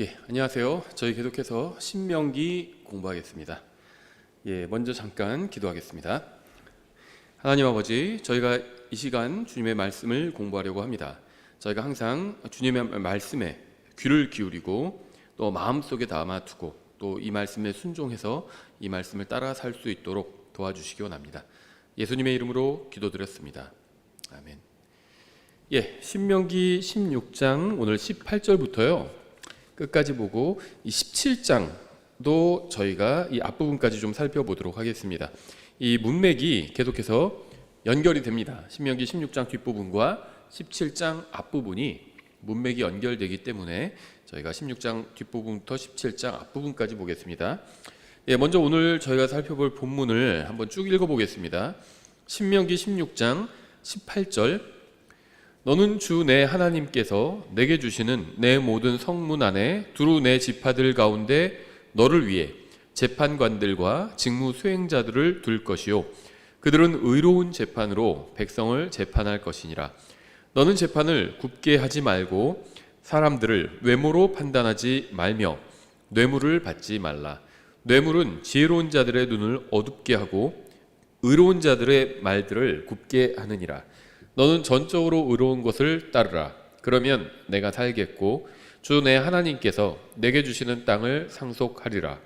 예, 안녕하세요. 저희 계속해서 신명기 공부하겠습니다. 예, 먼저 잠깐 기도하겠습니다. 하나님 아버지, 저희가 이 시간 주님의 말씀을 공부하려고 합니다. 저희가 항상 주님의 말씀에 귀를 기울이고 또 마음속에 담아두고 또 이 말씀에 순종해서 이 말씀을 따라 살 수 있도록 도와주시기 원합니다. 예수님의 이름으로 기도드렸습니다. 아멘. 예, 신명기 16장 오늘 18절부터요. 끝까지 보고 이 17장도 저희가 이 앞부분까지 좀 살펴보도록 하겠습니다. 이 문맥이 계속해서 연결이 됩니다. 신명기 16장 뒷부분과 17장 앞부분이 문맥이 연결되기 때문에 저희가 16장 뒷부분부터 17장 앞부분까지 보겠습니다. 예, 먼저 오늘 저희가 살펴볼 본문을 한번 쭉 읽어보겠습니다. 신명기 16장 18절 너는 주 내 하나님께서 내게 주시는 내 모든 성문 안에 두루 내 지파들 가운데 너를 위해 재판관들과 직무 수행자들을 둘 것이요. 그들은 의로운 재판으로 백성을 재판할 것이니라. 너는 재판을 굽게 하지 말고 사람들을 외모로 판단하지 말며 뇌물을 받지 말라. 뇌물은 지혜로운 자들의 눈을 어둡게 하고 의로운 자들의 말들을 굽게 하느니라 너는 전적으로 의로운 것을 따르라. 그러면 내가 살겠고 주 내 하나님께서 내게 주시는 땅을 상속하리라.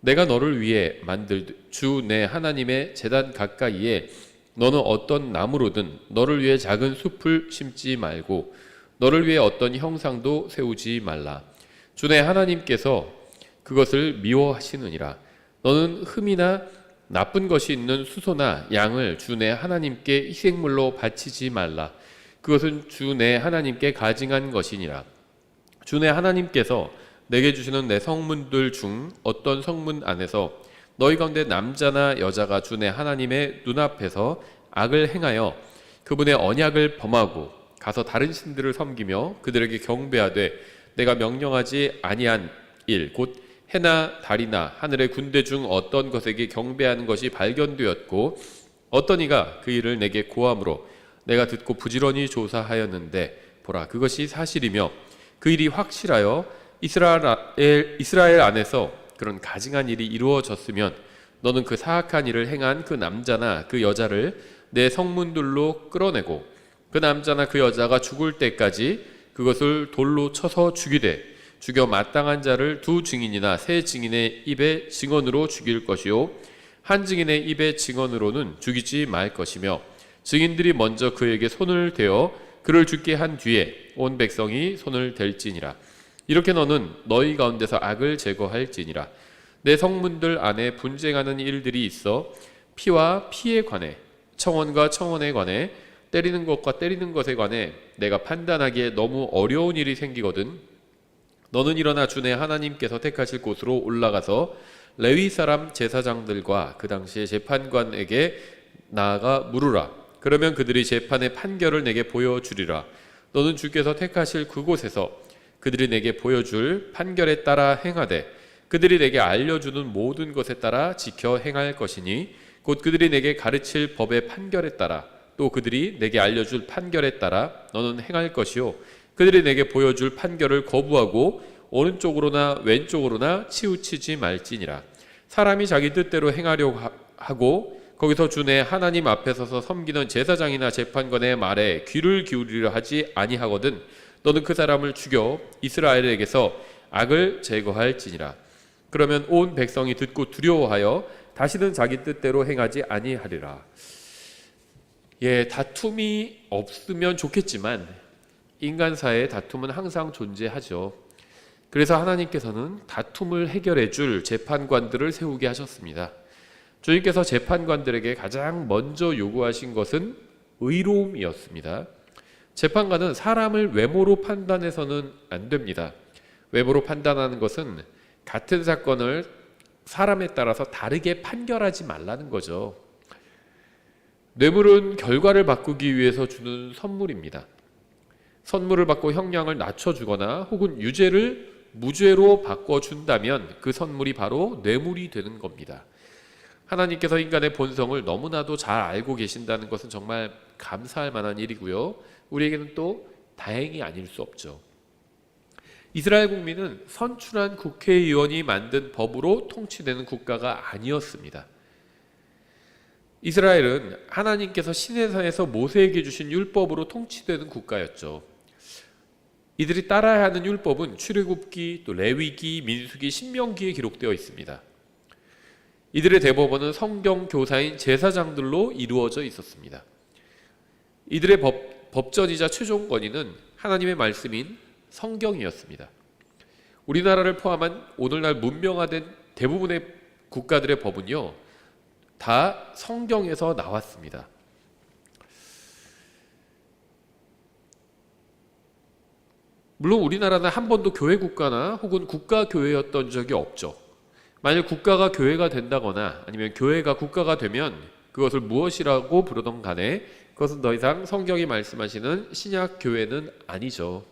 내가 너를 위해 만들 주 내 하나님의 재단 가까이에 너는 어떤 나무로든 너를 위해 작은 숲을 심지 말고 너를 위해 어떤 형상도 세우지 말라. 주 내 하나님께서 그것을 미워하시느니라. 너는 흠이나 나쁜 것이 있는 수소나 양을 주내 하나님께 희생물로 바치지 말라. 그것은 주내 하나님께 가증한 것이니라. 주내 하나님께서 내게 주시는 내 성문들 중 어떤 성문 안에서 너희 가운데 남자나 여자가 주내 하나님의 눈앞에서 악을 행하여 그분의 언약을 범하고 가서 다른 신들을 섬기며 그들에게 경배하되 내가 명령하지 아니한 일 곧 해나 달이나 하늘의 군대 중 어떤 것에게 경배하는 것이 발견되었고 어떤 이가 그 일을 내게 고함으로 내가 듣고 부지런히 조사하였는데 보라 그것이 사실이며 그 일이 확실하여 이스라엘, 이스라엘 안에서 그런 가증한 일이 이루어졌으면 너는 그 사악한 일을 행한 그 남자나 그 여자를 내 성문들로 끌어내고 그 남자나 그 여자가 죽을 때까지 그것을 돌로 쳐서 죽이되 죽여 마땅한 자를 두 증인이나 세 증인의 입에 증언으로 죽일 것이요. 한 증인의 입에 증언으로는 죽이지 말 것이며 증인들이 먼저 그에게 손을 대어 그를 죽게 한 뒤에 온 백성이 손을 댈지니라. 이렇게 너는 너희 가운데서 악을 제거할지니라. 내 성문들 안에 분쟁하는 일들이 있어 피와 피에 관해 청원과 청원에 관해 때리는 것과 때리는 것에 관해 내가 판단하기에 너무 어려운 일이 생기거든 너는 일어나 주내 하나님께서 택하실 곳으로 올라가서 레위 사람 제사장들과 그 당시의 재판관에게 나아가 물으라. 그러면 그들이 재판의 판결을 내게 보여주리라. 너는 주께서 택하실 그곳에서 그들이 내게 보여줄 판결에 따라 행하되 그들이 내게 알려주는 모든 것에 따라 지켜 행할 것이니 곧 그들이 내게 가르칠 법의 판결에 따라 또 그들이 내게 알려줄 판결에 따라 너는 행할 것이요 그들이 내게 보여줄 판결을 거부하고 오른쪽으로나 왼쪽으로나 치우치지 말지니라. 사람이 자기 뜻대로 행하려고 하고 거기서 주내 하나님 앞에 서서 섬기는 제사장이나 재판관의 말에 귀를 기울이려 하지 아니하거든 너는 그 사람을 죽여 이스라엘에게서 악을 제거할지니라. 그러면 온 백성이 듣고 두려워하여 다시는 자기 뜻대로 행하지 아니하리라. 예, 다툼이 없으면 좋겠지만 인간사의 다툼은 항상 존재하죠. 그래서 하나님께서는 다툼을 해결해 줄 재판관들을 세우게 하셨습니다. 주님께서 재판관들에게 가장 먼저 요구하신 것은 의로움이었습니다. 재판관은 사람을 외모로 판단해서는 안 됩니다. 외모로 판단하는 것은 같은 사건을 사람에 따라서 다르게 판결하지 말라는 거죠. 뇌물은 결과를 바꾸기 위해서 주는 선물입니다. 선물을 받고 형량을 낮춰주거나 혹은 유죄를 무죄로 바꿔준다면 그 선물이 바로 뇌물이 되는 겁니다. 하나님께서 인간의 본성을 너무나도 잘 알고 계신다는 것은 정말 감사할 만한 일이고요. 우리에게는 또 다행이 아닐 수 없죠. 이스라엘 국민은 선출한 국회의원이 만든 법으로 통치되는 국가가 아니었습니다. 이스라엘은 하나님께서 시내산에서 모세에게 주신 율법으로 통치되는 국가였죠. 이들이 따라야 하는 율법은 출애굽기, 또 레위기, 민수기, 신명기에 기록되어 있습니다. 이들의 대법원은 성경 교사인 제사장들로 이루어져 있었습니다. 이들의 법, 법전이자 최종 권위는 하나님의 말씀인 성경이었습니다. 우리나라를 포함한 오늘날 문명화된 대부분의 국가들의 법은요, 다 성경에서 나왔습니다. 물론 우리나라는 한 번도 교회 국가나 혹은 국가 교회였던 적이 없죠. 만약 국가가 교회가 된다거나 아니면 교회가 국가가 되면 그것을 무엇이라고 부르던 간에 그것은 더 이상 성경이 말씀하시는 신약 교회는 아니죠.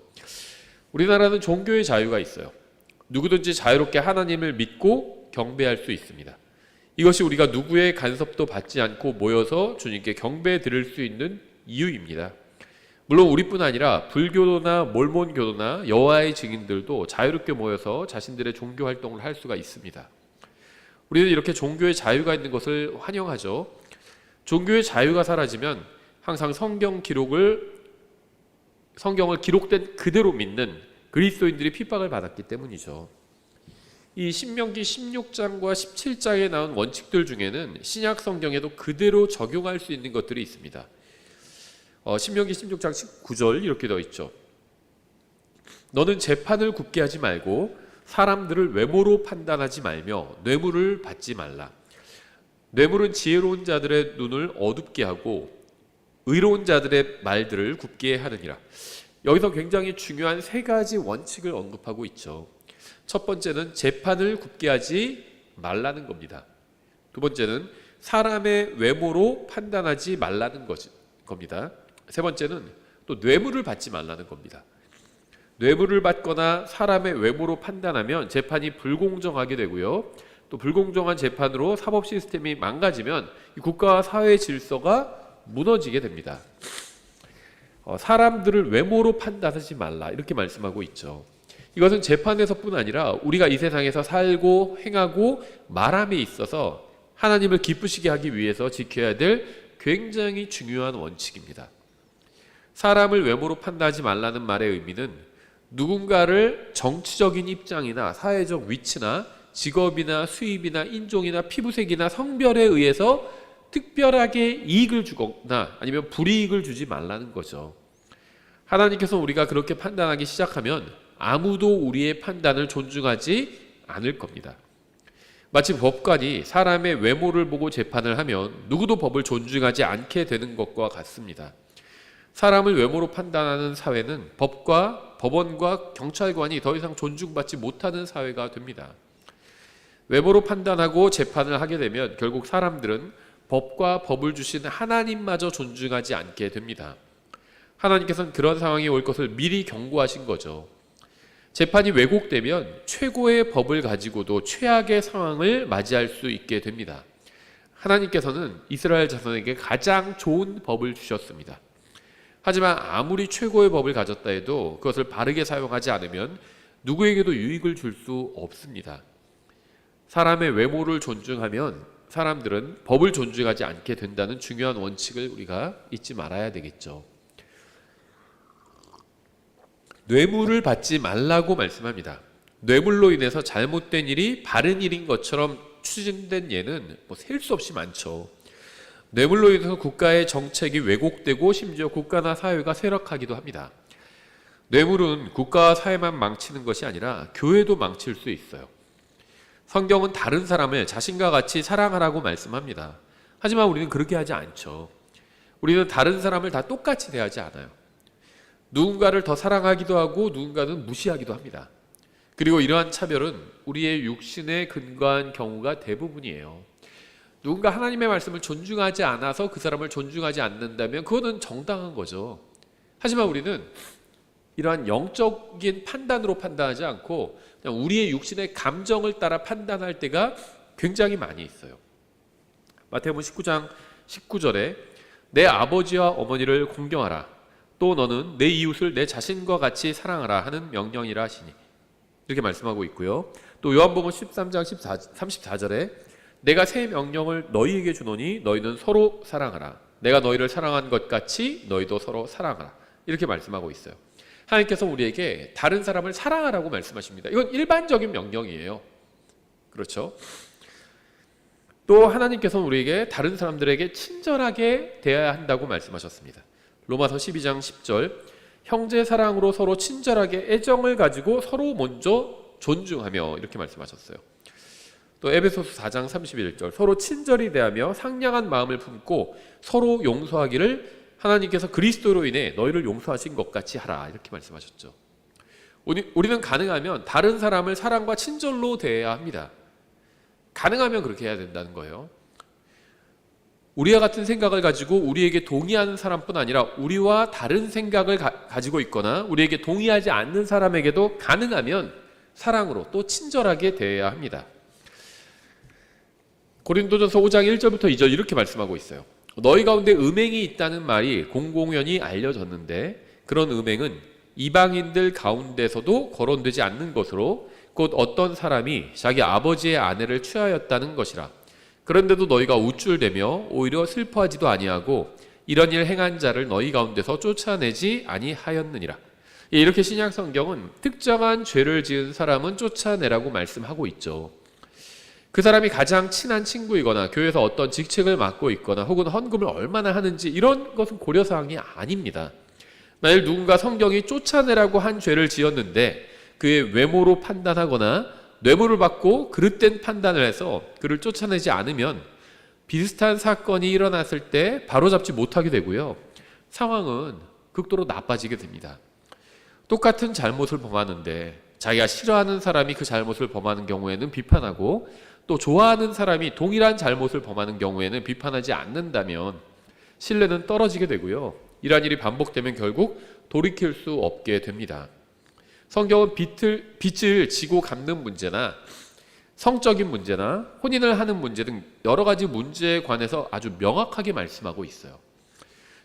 우리나라는 종교의 자유가 있어요. 누구든지 자유롭게 하나님을 믿고 경배할 수 있습니다. 이것이 우리가 누구의 간섭도 받지 않고 모여서 주님께 경배 드릴 수 있는 이유입니다. 물론 우리뿐 아니라 불교도나 몰몬교도나 여호와의 증인들도 자유롭게 모여서 자신들의 종교 활동을 할 수가 있습니다. 우리는 이렇게 종교의 자유가 있는 것을 환영하죠. 종교의 자유가 사라지면 항상 성경 기록을 성경을 기록된 그대로 믿는 그리스도인들이 핍박을 받았기 때문이죠. 이 신명기 16장과 17장에 나온 원칙들 중에는 신약 성경에도 그대로 적용할 수 있는 것들이 있습니다. 어, 신명기 16장 19절 이렇게 되어 있죠. 너는 재판을 굽게 하지 말고 사람들을 외모로 판단하지 말며 뇌물을 받지 말라. 뇌물은 지혜로운 자들의 눈을 어둡게 하고 의로운 자들의 말들을 굽게 하느니라. 여기서 굉장히 중요한 세 가지 원칙을 언급하고 있죠. 첫 번째는 재판을 굽게 하지 말라는 겁니다. 두 번째는 사람의 외모로 판단하지 말라는 거지, 겁니다. 세 번째는 또 뇌물을 받지 말라는 겁니다. 뇌물을 받거나 사람의 외모로 판단하면 재판이 불공정하게 되고요. 또 불공정한 재판으로 사법 시스템이 망가지면 이 국가와 사회의 질서가 무너지게 됩니다. 어, 사람들을 외모로 판단하지 말라 이렇게 말씀하고 있죠. 이것은 재판에서뿐 아니라 우리가 이 세상에서 살고 행하고 말함에 있어서 하나님을 기쁘시게 하기 위해서 지켜야 될 굉장히 중요한 원칙입니다. 사람을 외모로 판단하지 말라는 말의 의미는 누군가를 정치적인 입장이나 사회적 위치나 직업이나 수입이나 인종이나 피부색이나 성별에 의해서 특별하게 이익을 주거나 아니면 불이익을 주지 말라는 거죠. 하나님께서 우리가 그렇게 판단하기 시작하면 아무도 우리의 판단을 존중하지 않을 겁니다. 마치 법관이 사람의 외모를 보고 재판을 하면 누구도 법을 존중하지 않게 되는 것과 같습니다. 사람을 외모로 판단하는 사회는 법과 법원과 경찰관이 더 이상 존중받지 못하는 사회가 됩니다. 외모로 판단하고 재판을 하게 되면 결국 사람들은 법과 법을 주신 하나님마저 존중하지 않게 됩니다. 하나님께서는 그런 상황이 올 것을 미리 경고하신 거죠. 재판이 왜곡되면 최고의 법을 가지고도 최악의 상황을 맞이할 수 있게 됩니다. 하나님께서는 이스라엘 자손에게 가장 좋은 법을 주셨습니다. 하지만 아무리 최고의 법을 가졌다 해도 그것을 바르게 사용하지 않으면 누구에게도 유익을 줄 수 없습니다. 사람의 외모를 존중하면 사람들은 법을 존중하지 않게 된다는 중요한 원칙을 우리가 잊지 말아야 되겠죠. 뇌물을 받지 말라고 말씀합니다. 뇌물로 인해서 잘못된 일이 바른 일인 것처럼 추진된 예는 뭐 셀 수 없이 많죠. 뇌물로 인해서 국가의 정책이 왜곡되고 심지어 국가나 사회가 쇠락하기도 합니다. 뇌물은 국가와 사회만 망치는 것이 아니라 교회도 망칠 수 있어요. 성경은 다른 사람을 자신과 같이 사랑하라고 말씀합니다. 하지만 우리는 그렇게 하지 않죠. 우리는 다른 사람을 다 똑같이 대하지 않아요. 누군가를 더 사랑하기도 하고 누군가는 무시하기도 합니다. 그리고 이러한 차별은 우리의 육신에 근거한 경우가 대부분이에요. 누군가 하나님의 말씀을 존중하지 않아서 그 사람을 존중하지 않는다면 그거는 정당한 거죠. 하지만 우리는 이러한 영적인 판단으로 판단하지 않고 그냥 우리의 육신의 감정을 따라 판단할 때가 굉장히 많이 있어요. 마태복음 19장 19절에 내 아버지와 어머니를 공경하라. 또 너는 내 이웃을 내 자신과 같이 사랑하라 하는 명령이라 하시니 이렇게 말씀하고 있고요. 또 요한복음 13장 14, 34절에 내가 새 명령을 너희에게 주노니 너희는 서로 사랑하라. 내가 너희를 사랑한 것 같이 너희도 서로 사랑하라. 이렇게 말씀하고 있어요. 하나님께서 우리에게 다른 사람을 사랑하라고 말씀하십니다. 이건 일반적인 명령이에요. 그렇죠? 또 하나님께서는 우리에게 다른 사람들에게 친절하게 대해야 한다고 말씀하셨습니다. 로마서 12장 10절 형제 사랑으로 서로 친절하게 애정을 가지고 서로 먼저 존중하며 이렇게 말씀하셨어요. 또 에베소서 4장 31절 서로 친절히 대하며 상냥한 마음을 품고 서로 용서하기를 하나님께서 그리스도로 인해 너희를 용서하신 것 같이 하라 이렇게 말씀하셨죠. 우리, 우리는 가능하면 다른 사람을 사랑과 친절로 대해야 합니다. 가능하면 그렇게 해야 된다는 거예요. 우리와 같은 생각을 가지고 우리에게 동의하는 사람뿐 아니라 우리와 다른 생각을 가, 지고 있거나 우리에게 동의하지 않는 사람에게도 가능하면 사랑으로 또 친절하게 대해야 합니다. 고린도전서 5장 1절부터 2절 이렇게 말씀하고 있어요. 너희 가운데 음행이 있다는 말이 공공연히 알려졌는데 그런 음행은 이방인들 가운데서도 거론되지 않는 것으로 곧 어떤 사람이 자기 아버지의 아내를 취하였다는 것이라. 그런데도 너희가 우쭐대며 오히려 슬퍼하지도 아니하고 이런 일 행한 자를 너희 가운데서 쫓아내지 아니하였느니라. 예, 이렇게 신약 성경은 특정한 죄를 지은 사람은 쫓아내라고 말씀하고 있죠. 그 사람이 가장 친한 친구이거나 교회에서 어떤 직책을 맡고 있거나 혹은 헌금을 얼마나 하는지 이런 것은 고려 사항이 아닙니다. 만일 누군가 성경이 쫓아내라고 한 죄를 지었는데 그의 외모로 판단하거나 뇌물을 받고 그릇된 판단을 해서 그를 쫓아내지 않으면 비슷한 사건이 일어났을 때 바로잡지 못하게 되고요. 상황은 극도로 나빠지게 됩니다. 똑같은 잘못을 범하는데 자기가 싫어하는 사람이 그 잘못을 범하는 경우에는 비판하고 또 좋아하는 사람이 동일한 잘못을 범하는 경우에는 비판하지 않는다면 신뢰는 떨어지게 되고요. 이러한 일이 반복되면 결국 돌이킬 수 없게 됩니다. 성경은 빛을, 빛을 지고 갚는 문제나 성적인 문제나 혼인을 하는 문제 등 여러 가지 문제에 관해서 아주 명확하게 말씀하고 있어요.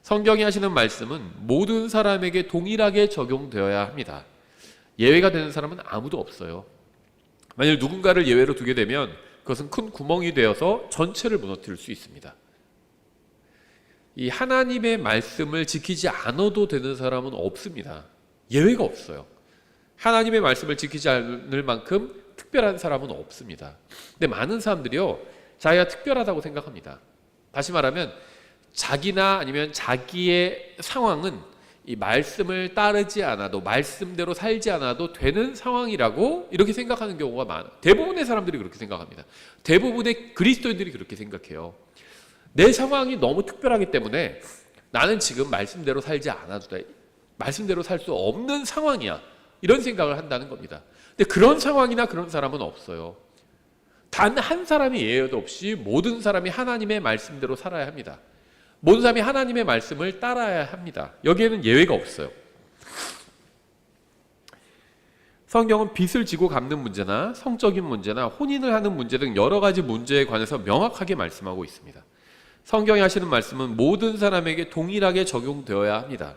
성경이 하시는 말씀은 모든 사람에게 동일하게 적용되어야 합니다. 예외가 되는 사람은 아무도 없어요. 만일 누군가를 예외로 두게 되면 그것은 큰 구멍이 되어서 전체를 무너뜨릴 수 있습니다. 이 하나님의 말씀을 지키지 않아도 되는 사람은 없습니다. 예외가 없어요. 하나님의 말씀을 지키지 않을 만큼 특별한 사람은 없습니다. 근데 많은 사람들이요, 자기가 특별하다고 생각합니다. 다시 말하면, 자기나 아니면 자기의 상황은 이 말씀을 따르지 않아도, 말씀대로 살지 않아도 되는 상황이라고 이렇게 생각하는 경우가 많아요. 대부분의 사람들이 그렇게 생각합니다. 대부분의 그리스도인들이 그렇게 생각해요. 내 상황이 너무 특별하기 때문에 나는 지금 말씀대로 살지 않아도 돼. 말씀대로 살 수 없는 상황이야. 이런 생각을 한다는 겁니다. 근데 그런 상황이나 그런 사람은 없어요. 단 한 사람이 예외도 없이 모든 사람이 하나님의 말씀대로 살아야 합니다. 모든 사람이 하나님의 말씀을 따라야 합니다. 여기에는 예외가 없어요. 성경은 빚을 지고 갚는 문제나 성적인 문제나 혼인을 하는 문제 등 여러 가지 문제에 관해서 명확하게 말씀하고 있습니다. 성경이 하시는 말씀은 모든 사람에게 동일하게 적용되어야 합니다.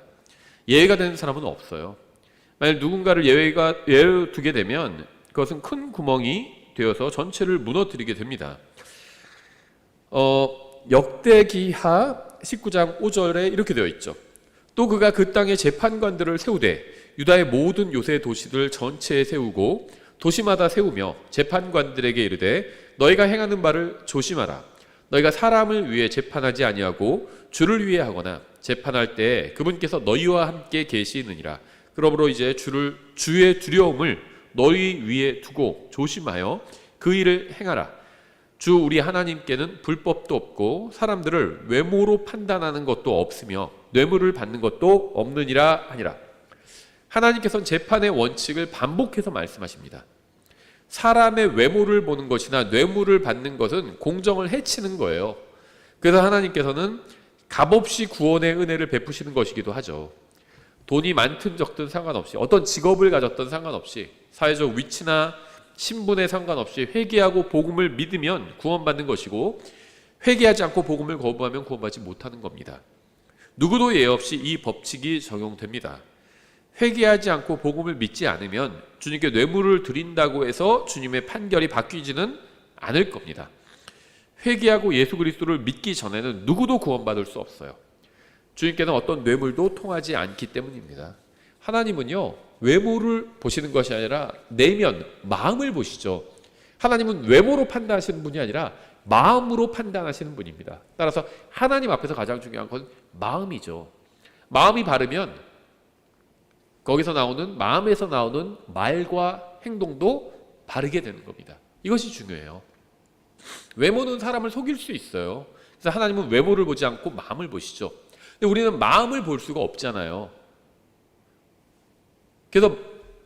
예외가 되는 사람은 없어요. 만약 누군가를 예외가 예외로 두게 되면 그것은 큰 구멍이 되어서 전체를 무너뜨리게 됩니다. 어, 역대기하 19장 5절에 이렇게 되어 있죠. 또 그가 그 땅에 재판관들을 세우되 유다의 모든 요새 도시들 전체에 세우고 도시마다 세우며 재판관들에게 이르되 너희가 행하는 바를 조심하라. 너희가 사람을 위해 재판하지 아니하고 주를 위해 하거나 재판할 때 그분께서 너희와 함께 계시느니라. 그러므로 이제 주를 주의 두려움을 너희 위에 두고 조심하여 그 일을 행하라. 주 우리 하나님께는 불법도 없고 사람들을 외모로 판단하는 것도 없으며 뇌물을 받는 것도 없느니라 하니라. 하나님께서는 재판의 원칙을 반복해서 말씀하십니다. 사람의 외모를 보는 것이나 뇌물을 받는 것은 공정을 해치는 거예요. 그래서 하나님께서는 값없이 구원의 은혜를 베푸시는 것이기도 하죠. 돈이 많든 적든 상관없이 어떤 직업을 가졌던 상관없이 사회적 위치나 신분에 상관없이 회개하고 복음을 믿으면 구원받는 것이고 회개하지 않고 복음을 거부하면 구원받지 못하는 겁니다. 누구도 예 없이 이 법칙이 적용됩니다. 회개하지 않고 복음을 믿지 않으면 주님께 뇌물을 드린다고 해서 주님의 판결이 바뀌지는 않을 겁니다. 회개하고 예수 그리스도를 믿기 전에는 누구도 구원받을 수 없어요. 주님께는 어떤 뇌물도 통하지 않기 때문입니다. 하나님은요, 외모를 보시는 것이 아니라 내면, 마음을 보시죠. 하나님은 외모로 판단하시는 분이 아니라 마음으로 판단하시는 분입니다. 따라서 하나님 앞에서 가장 중요한 건 마음이죠. 마음이 바르면 거기서 나오는 마음에서 나오는 말과 행동도 바르게 되는 겁니다. 이것이 중요해요. 외모는 사람을 속일 수 있어요. 그래서 하나님은 외모를 보지 않고 마음을 보시죠. 근데 우리는 마음을 볼 수가 없잖아요. 그래서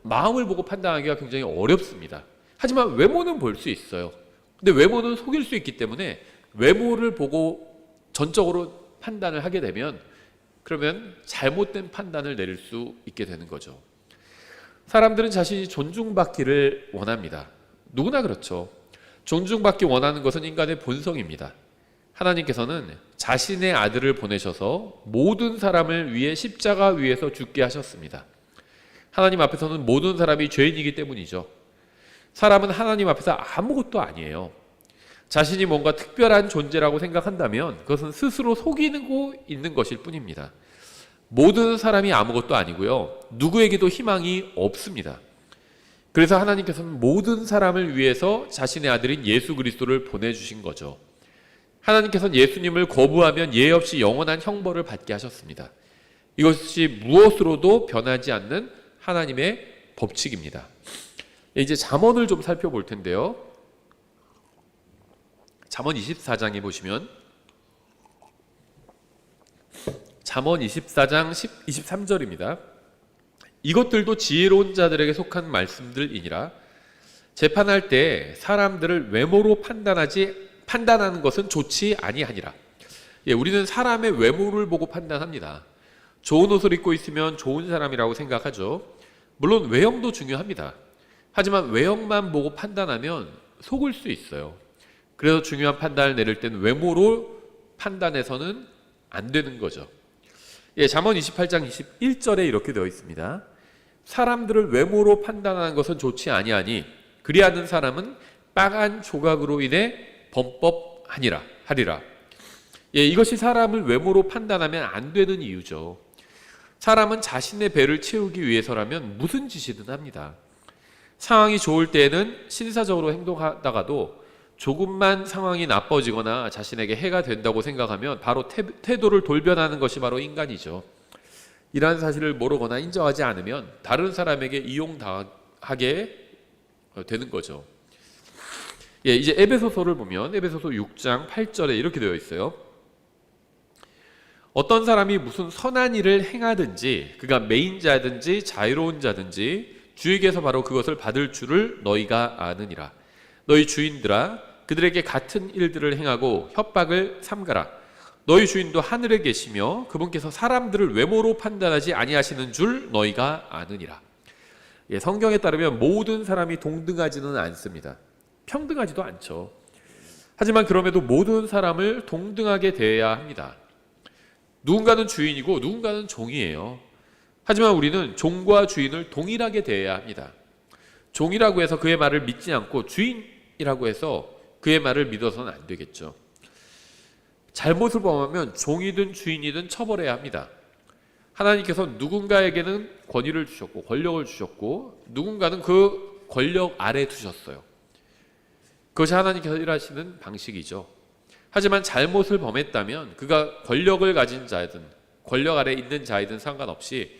마음을 보고 판단하기가 굉장히 어렵습니다. 하지만 외모는 볼 수 있어요. 근데 외모는 속일 수 있기 때문에 외모를 보고 전적으로 판단을 하게 되면 그러면 잘못된 판단을 내릴 수 있게 되는 거죠. 사람들은 자신이 존중받기를 원합니다. 누구나 그렇죠. 존중받기 원하는 것은 인간의 본성입니다. 하나님께서는 자신의 아들을 보내셔서 모든 사람을 위해 십자가 위에서 죽게 하셨습니다. 하나님 앞에서는 모든 사람이 죄인이기 때문이죠. 사람은 하나님 앞에서 아무것도 아니에요. 자신이 뭔가 특별한 존재라고 생각한다면 그것은 스스로 속이고 있는 것일 뿐입니다. 모든 사람이 아무것도 아니고요. 누구에게도 희망이 없습니다. 그래서 하나님께서는 모든 사람을 위해서 자신의 아들인 예수 그리스도를 보내주신 거죠. 하나님께서는 예수님을 거부하면 예 없이 영원한 형벌을 받게 하셨습니다. 이것이 무엇으로도 변하지 않는 하나님의 법칙입니다. 이제 잠언을 좀 살펴볼 텐데요. 잠언 24장에 보시면 잠언 24장 10, 23절입니다. 이것들도 지혜로운 자들에게 속한 말씀들이니라. 재판할 때 사람들을 외모로 판단하지 판단하는 것은 좋지 아니하니라. 예, 우리는 사람의 외모를 보고 판단합니다. 좋은 옷을 입고 있으면 좋은 사람이라고 생각하죠. 물론 외형도 중요합니다. 하지만 외형만 보고 판단하면 속을 수 있어요. 그래서 중요한 판단을 내릴 땐 외모로 판단해서는 안 되는 거죠. 예, 잠언 28장 21절에 이렇게 되어 있습니다. 사람들을 외모로 판단하는 것은 좋지 아니하니 그리하는 사람은 빨간 조각으로 인해 범법하니라 하리라. 예, 이것이 사람을 외모로 판단하면 안 되는 이유죠. 사람은 자신의 배를 채우기 위해서라면 무슨 짓이든 합니다. 상황이 좋을 때에는 신사적으로 행동하다가도 조금만 상황이 나빠지거나 자신에게 해가 된다고 생각하면 바로 태, 태도를 돌변하는 것이 바로 인간이죠. 이러한 사실을 모르거나 인정하지 않으면 다른 사람에게 이용당하게 되는 거죠. 예, 이제 에베소서를 보면 에베소서 6장 8절에 이렇게 되어 있어요. 어떤 사람이 무슨 선한 일을 행하든지 그가 메인 자든지 자유로운 자든지 주에게서 바로 그것을 받을 줄을 너희가 아느니라. 너희 주인들아 그들에게 같은 일들을 행하고 협박을 삼가라. 너희 주인도 하늘에 계시며 그분께서 사람들을 외모로 판단하지 아니하시는 줄 너희가 아느니라. 예, 성경에 따르면 모든 사람이 동등하지는 않습니다. 평등하지도 않죠. 하지만 그럼에도 모든 사람을 동등하게 대해야 합니다. 누군가는 주인이고 누군가는 종이에요. 하지만 우리는 종과 주인을 동일하게 대해야 합니다. 종이라고 해서 그의 말을 믿지 않고 주인이라고 해서 그의 말을 믿어서는 안 되겠죠. 잘못을 범하면 종이든 주인이든 처벌해야 합니다. 하나님께서 누군가에게는 권위를 주셨고 권력을 주셨고 누군가는 그 권력 아래 두셨어요. 그것이 하나님께서 일하시는 방식이죠. 하지만 잘못을 범했다면 그가 권력을 가진 자든 권력 아래 있는 자이든 상관없이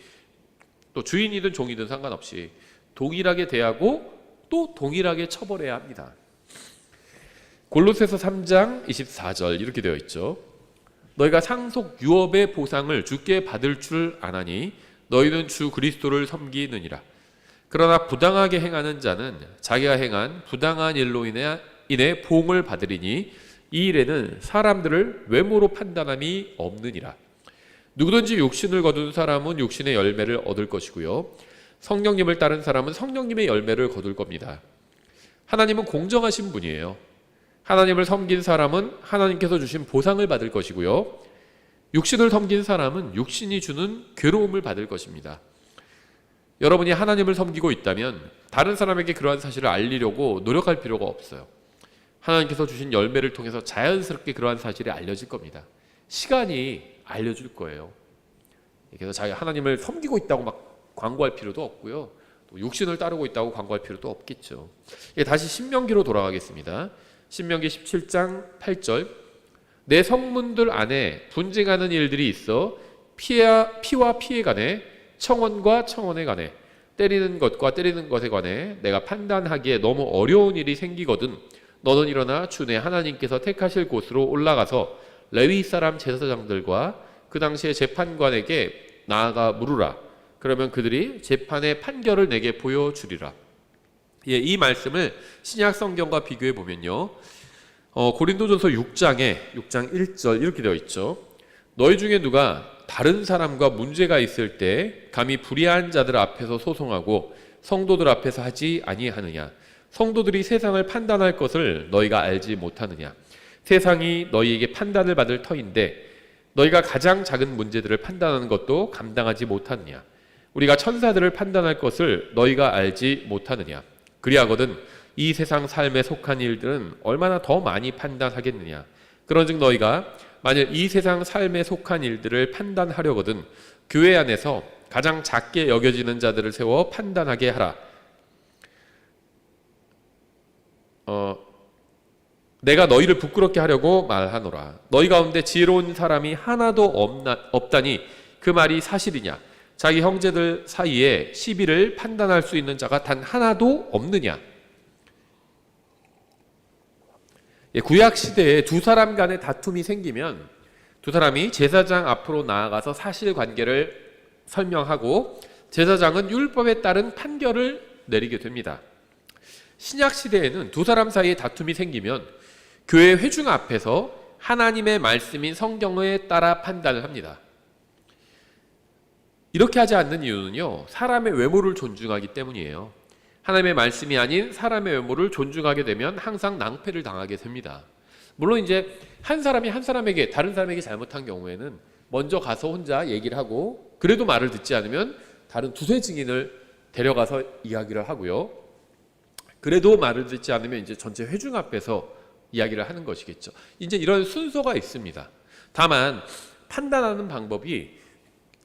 또 주인이든 종이든 상관없이 동일하게 대하고 또 동일하게 처벌해야 합니다. 골로새서 3장 24절 이렇게 되어 있죠. 너희가 상속 유업의 보상을 주께 받을 줄 아나니 너희는 주 그리스도를 섬기느니라. 그러나 부당하게 행하는 자는 자기가 행한 부당한 일로 인해 인해 봉을 받으리니 이 일에는 사람들을 외모로 판단함이 없느니라. 누구든지 육신을 거둔 사람은 육신의 열매를 얻을 것이고요. 성령님을 따른 사람은 성령님의 열매를 거둘 겁니다. 하나님은 공정하신 분이에요. 하나님을 섬긴 사람은 하나님께서 주신 보상을 받을 것이고요. 육신을 섬긴 사람은 육신이 주는 괴로움을 받을 것입니다. 여러분이 하나님을 섬기고 있다면 다른 사람에게 그러한 사실을 알리려고 노력할 필요가 없어요. 하나님께서 주신 열매를 통해서 자연스럽게 그러한 사실이 알려질 겁니다. 시간이 알려줄 거예요. 그래서 자기 하나님을 섬기고 있다고 막 광고할 필요도 없고요. 또 육신을 따르고 있다고 광고할 필요도 없겠죠. 예, 다시 신명기로 돌아가겠습니다. 신명기 17장 8절 내 성문들 안에 분쟁하는 일들이 있어 피와, 피와 피에 관해 청원과 청원에 관해 때리는 것과 때리는 것에 관해 내가 판단하기에 너무 어려운 일이 생기거든 너는 일어나 주내 하나님께서 택하실 곳으로 올라가서 레위 사람 제사장들과 그 당시에 재판관에게 나아가 물으라 그러면 그들이 재판의 판결을 내게 보여주리라 예, 이 말씀을 신약 성경과 비교해 보면요. 어, 고린도전서 6장에 6장 1절 이렇게 되어 있죠. 너희 중에 누가 다른 사람과 문제가 있을 때 감히 불의한 자들 앞에서 소송하고 성도들 앞에서 하지 아니하느냐? 성도들이 세상을 판단할 것을 너희가 알지 못하느냐? 세상이 너희에게 판단을 받을 터인데 너희가 가장 작은 문제들을 판단하는 것도 감당하지 못하느냐? 우리가 천사들을 판단할 것을 너희가 알지 못하느냐? 그리하거든 이 세상 삶에 속한 일들은 얼마나 더 많이 판단하겠느냐. 그런즉 너희가 만일 이 세상 삶에 속한 일들을 판단하려거든 교회 안에서 가장 작게 여겨지는 자들을 세워 판단하게 하라. 어, 내가 너희를 부끄럽게 하려고 말하노라. 너희 가운데 지혜로운 사람이 하나도 없나, 없다니 그 말이 사실이냐? 자기 형제들 사이에 시비를 판단할 수 있는 자가 단 하나도 없느냐? 예, 구약 시대에 두 사람 간의 다툼이 생기면 두 사람이 제사장 앞으로 나아가서 사실 관계를 설명하고 제사장은 율법에 따른 판결을 내리게 됩니다. 신약 시대에는 두 사람 사이에 다툼이 생기면 교회 회중 앞에서 하나님의 말씀인 성경에 따라 판단을 합니다. 이렇게 하지 않는 이유는요, 사람의 외모를 존중하기 때문이에요. 하나님의 말씀이 아닌 사람의 외모를 존중하게 되면 항상 낭패를 당하게 됩니다. 물론 이제 한 사람이 한 사람에게 다른 사람에게 잘못한 경우에는 먼저 가서 혼자 얘기를 하고 그래도 말을 듣지 않으면 다른 두세 증인을 데려가서 이야기를 하고요. 그래도 말을 듣지 않으면 이제 전체 회중 앞에서 이야기를 하는 것이겠죠. 이제 이런 순서가 있습니다. 다만 판단하는 방법이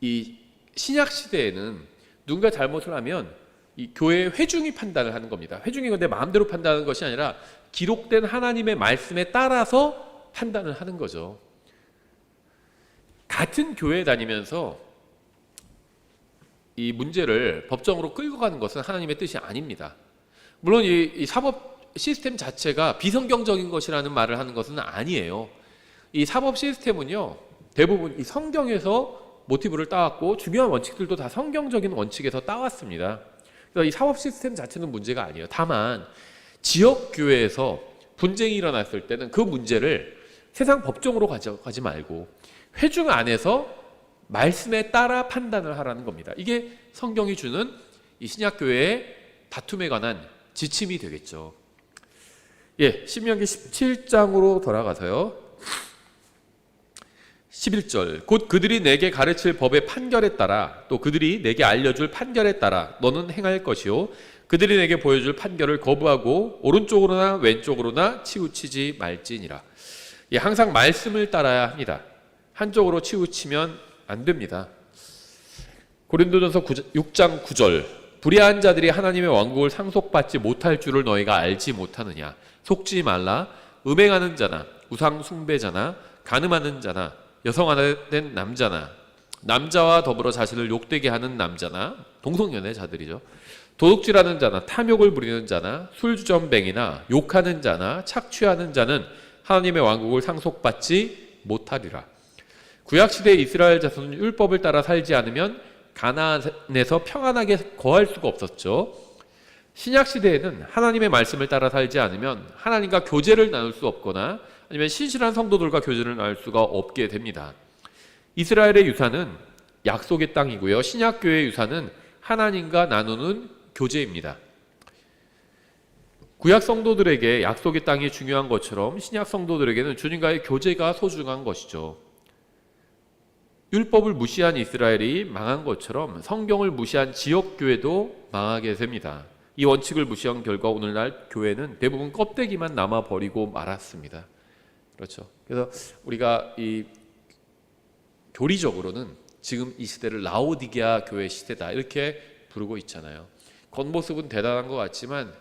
이 신약 시대에는 누군가 잘못을 하면 이 교회 회중이 판단을 하는 겁니다. 회중이 근데 마음대로 판단하는 것이 아니라 기록된 하나님의 말씀에 따라서 판단을 하는 거죠. 같은 교회 다니면서 이 문제를 법정으로 끌고 가는 것은 하나님의 뜻이 아닙니다. 물론 이, 이 사법 시스템 자체가 비성경적인 것이라는 말을 하는 것은 아니에요. 이 사법 시스템은요 대부분 이 성경에서 모티브를 따왔고 중요한 원칙들도 다 성경적인 원칙에서 따왔습니다. 그래서 이 사법 시스템 자체는 문제가 아니에요. 다만 지역 교회에서 분쟁이 일어났을 때는 그 문제를 세상 법정으로 가져가지 말고 회중 안에서 말씀에 따라 판단을 하라는 겁니다. 이게 성경이 주는 이 신약 교회의 다툼에 관한 지침이 되겠죠. 예, 신명기 17장으로 돌아가서요. 11절 곧 그들이 내게 가르칠 법의 판결에 따라 또 그들이 내게 알려줄 판결에 따라 너는 행할 것이요. 그들이 내게 보여줄 판결을 거부하고 오른쪽으로나 왼쪽으로나 치우치지 말지니라. 예, 항상 말씀을 따라야 합니다. 한쪽으로 치우치면 안 됩니다. 고린도전서 6장 9절 불의한 자들이 하나님의 왕국을 상속받지 못할 줄을 너희가 알지 못하느냐 속지 말라 음행하는 자나 우상 숭배자나 가늠하는 자나 여성화된 남자나 남자와 더불어 자신을 욕되게 하는 남자나 동성연애자들이죠. 도둑질하는 자나 탐욕을 부리는 자나 술주전뱅이나 욕하는 자나 착취하는 자는 하나님의 왕국을 상속받지 못하리라. 구약 시대 이스라엘 자손은 율법을 따라 살지 않으면 가나안에서 평안하게 거할 수가 없었죠. 신약 시대에는 하나님의 말씀을 따라 살지 않으면 하나님과 교제를 나눌 수 없거나 아니면 신실한 성도들과 교제를 나눌 수가 없게 됩니다. 이스라엘의 유산은 약속의 땅이고요. 신약 교회의 유산은 하나님과 나누는 교제입니다. 구약 성도들에게 약속의 땅이 중요한 것처럼 신약 성도들에게는 주님과의 교제가 소중한 것이죠. 율법을 무시한 이스라엘이 망한 것처럼 성경을 무시한 지역 교회도 망하게 됩니다. 이 원칙을 무시한 결과 오늘날 교회는 대부분 껍데기만 남아 버리고 말았습니다. 그렇죠. 그래서 우리가 이 교리적으로는 지금 이 시대를 라오디게아 교회 시대다 이렇게 부르고 있잖아요. 겉모습은 대단한 것 같지만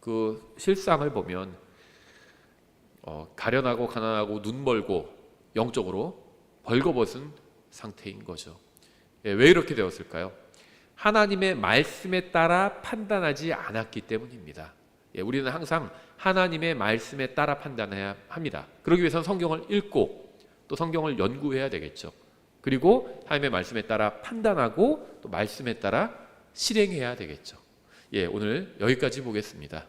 그 실상을 보면 어, 가련하고 가난하고 눈 멀고 영적으로 벌거벗은 상태인 거죠. 예, 왜 이렇게 되었을까요? 하나님의 말씀에 따라 판단하지 않았기 때문입니다. 예, 우리는 항상 하나님의 말씀에 따라 판단해야 합니다. 그러기 위해서는 성경을 읽고 또 성경을 연구해야 되겠죠. 그리고 하나님의 말씀에 따라 판단하고 또 말씀에 따라 실행해야 되겠죠. 예, 오늘 여기까지 보겠습니다.